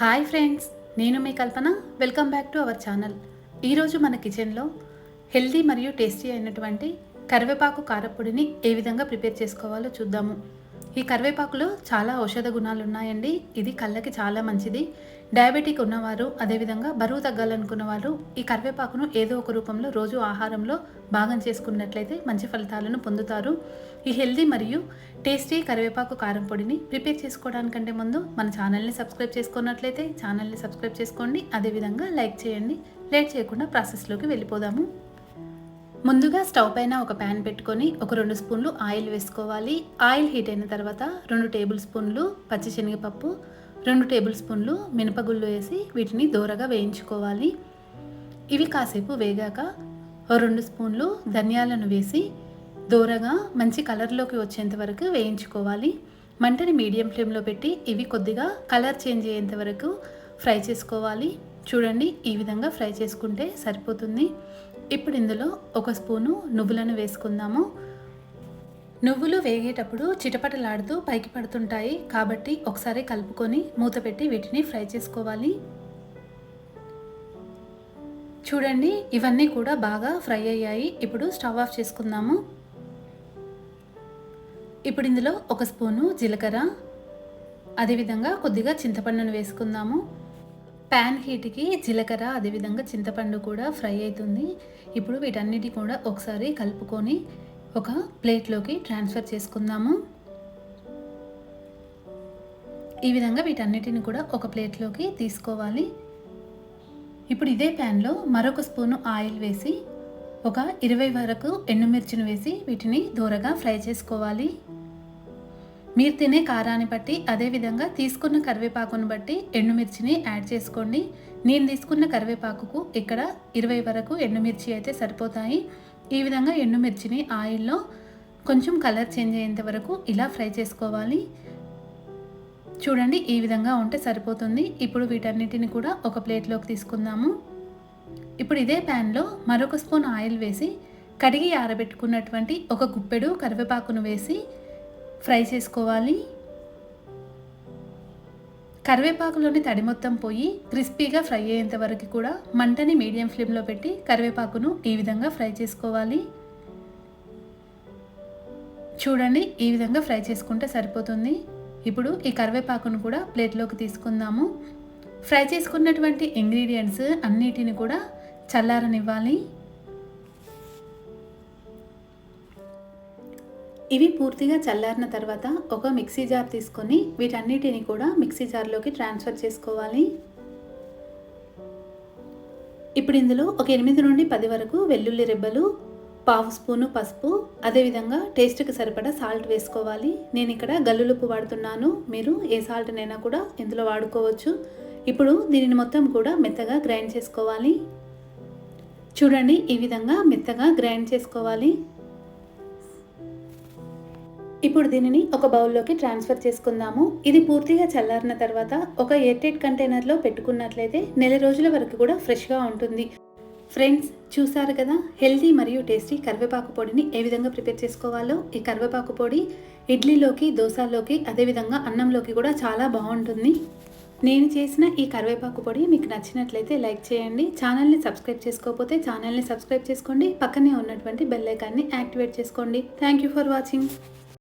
Hi friends నేను మీ Kalpana. Welcome back to our channel. ఈరోజు మన కిచెన్లో హెల్దీ మరియు టేస్టీ అయినటువంటి కరివేపాకు కారపొడిని ఏ విధంగా ప్రిపేర్ చేసుకోవాలో చూద్దాము. ఈ కరివేపాకులో చాలా ఔషధ గుణాలు ఉన్నాయండి ఇది కళ్ళకి చాలా మంచిది. డయాబెటిక్ ఉన్నవారు అదేవిధంగా బరువు తగ్గాలనుకున్న వారు ఈ కరివేపాకును ఏదో ఒక రూపంలో రోజు ఆహారంలో భాగం చేసుకున్నట్లయితే మంచి ఫలితాలను పొందుతారు. ఈ హెల్దీ మరియు టేస్టీ కరివేపాకు కారం పొడిని ప్రిపేర్ చేసుకోవడానికంటే ముందు మన ఛానల్ని సబ్స్క్రైబ్ చేసుకున్నట్లయితే ఛానల్ని సబ్స్క్రైబ్ చేసుకోండి. అదేవిధంగా లైక్ చేయండి. లేట్ చేయకుండా ప్రాసెస్లోకి వెళ్ళిపోదాము. ముందుగా స్టవ్ పైన ఒక ప్యాన్ పెట్టుకొని ఒక రెండు స్పూన్లు ఆయిల్ వేసుకోవాలి. ఆయిల్ హీట్ అయిన తర్వాత రెండు టేబుల్ స్పూన్లు పచ్చి శనగపప్పు రెండు టేబుల్ స్పూన్లు మినపగుళ్ళు వేసి వీటిని దూరగా వేయించుకోవాలి. ఇవి కాసేపు వేగాక ఓ రెండు స్పూన్లు ధనియాలను వేసి దూరగా మంచి కలర్లోకి వచ్చేంత వరకు వేయించుకోవాలి. మంటని మీడియం ఫ్లేమ్లో పెట్టి ఇవి కొద్దిగా కలర్ చేంజ్ అయ్యేంత వరకు ఫ్రై చేసుకోవాలి. చూడండి ఈ విధంగా ఫ్రై చేసుకుంటే సరిపోతుంది. ఇప్పుడు ఇందులో ఒక స్పూను నువ్వులను వేసుకుందాము. నువ్వులు వేగేటప్పుడు చిటపటలాడుతూ పైకి పడుతుంటాయి. కాబట్టి ఒకసారి కలుపుకొని మూత పెట్టి వీటిని ఫ్రై చేసుకోవాలి. చూడండి ఇవన్నీ కూడా బాగా ఫ్రై అయ్యాయి. ఇప్పుడు స్టవ్ ఆఫ్ చేసుకుందాము. ఇప్పుడు ఇందులో ఒక స్పూను జీలకర్ర. అదేవిధంగా కొద్దిగా చింతపండును వేసుకుందాము. ప్యాన్ హీట్కి జీలకర్ర అదేవిధంగా చింతపండు కూడా ఫ్రై అవుతుంది ఇప్పుడు వీటన్నిటి కూడా ఒకసారి కలుపుకొని ఒక ప్లేట్లోకి ట్రాన్స్ఫర్ చేసుకుందాము. ఈ విధంగా వీటన్నిటిని కూడా ఒక ప్లేట్లోకి తీసుకోవాలి. ఇప్పుడు ఇదే ప్యాన్లో మరొక స్పూను ఆయిల్ వేసి ఒక ఇరవై వరకు ఎండుమిర్చిని వేసి వీటిని దూరగా ఫ్రై చేసుకోవాలి. మీరు తినే కారాన్ని బట్టి అదేవిధంగా తీసుకున్న కరివేపాకును బట్టి ఎండుమిర్చిని యాడ్ చేసుకోండి. నేను తీసుకున్న కరివేపాకుకు ఇక్కడ ఇరవై వరకు ఎండుమిర్చి అయితే సరిపోతాయి. ఈ విధంగా ఎండుమిర్చిని ఆయిల్లో కొంచెం కలర్ చేంజ్ అయ్యేంత వరకు ఇలా ఫ్రై చేసుకోవాలి. చూడండి ఈ విధంగా ఉంటే సరిపోతుంది. ఇప్పుడు వీటన్నిటిని కూడా ఒక ప్లేట్లోకి తీసుకుందాము. ఇప్పుడు ఇదే ప్యాన్లో మరొక స్పూన్ ఆయిల్ వేసి కడిగి ఆరబెట్టుకున్నటువంటి ఒక గుప్పెడు కరివేపాకును వేసి ఫ్రై చేసుకోవాలి. కరివేపాకులోని తడి మొత్తం పోయి క్రిస్పీగా ఫ్రై అయ్యేంత వరకు కూడా మంటని మీడియం ఫ్లేమ్లో పెట్టి కరివేపాకును ఈ విధంగా ఫ్రై చేసుకోవాలి. చూడండి ఈ విధంగా ఫ్రై చేసుకుంటే సరిపోతుంది. ఇప్పుడు ఈ కరివేపాకును కూడా ప్లేట్లోకి తీసుకుందాము. ఫ్రై చేసుకున్నటువంటి ఇంగ్రీడియంట్స్ అన్నిటిని కూడా చల్లారనివ్వాలి. ఇవి పూర్తిగా చల్లారిన తర్వాత ఒక మిక్సీ జార్ తీసుకొని వీటన్నిటిని కూడా మిక్సీ జార్లోకి ట్రాన్స్ఫర్ చేసుకోవాలి. ఇప్పుడు ఇందులో ఒక ఎనిమిది నుండి పది వరకు వెల్లుల్లి రెబ్బలు పావు స్పూను పసుపు అదేవిధంగా టేస్ట్కి సరిపడా సాల్ట్ వేసుకోవాలి. నేను ఇక్కడ గల్లులుప్పు వాడుతున్నాను. మీరు ఏ సాల్ట్నైనా కూడా ఇందులో వాడుకోవచ్చు. ఇప్పుడు దీనిని మొత్తం కూడా మెత్తగా గ్రైండ్ చేసుకోవాలి. చూడండి ఈ విధంగా మెత్తగా గ్రైండ్ చేసుకోవాలి. ఇప్పుడు దీనిని ఒక బౌల్లోకి ట్రాన్స్ఫర్ చేసుకుందాము. ఇది పూర్తిగా చల్లారిన తర్వాత ఒక ఎయిర్టైట్ కంటైనర్లో పెట్టుకున్నట్లయితే నెల రోజుల వరకు కూడా ఫ్రెష్గా ఉంటుంది. ఫ్రెండ్స్ చూసారు కదా? హెల్తీ మరియు టేస్టీ కరివేపాకు పొడిని ఏ విధంగా ప్రిపేర్ చేసుకోవాలో? ఈ కరివేపాకు పొడి ఇడ్లీలోకి దోశలోకి అదేవిధంగా అన్నంలోకి కూడా చాలా బాగుంటుంది. నేను చేసిన ఈ కరివేపాకు పొడి మీకు నచ్చినట్లయితే లైక్ చేయండి. ఛానల్ని సబ్స్క్రైబ్ చేసుకోకపోతే ఛానల్ని సబ్స్క్రైబ్ చేసుకోండి. పక్కనే ఉన్నటువంటి బెల్ ఐకాన్ని యాక్టివేట్ చేసుకోండి. Thank you for watching.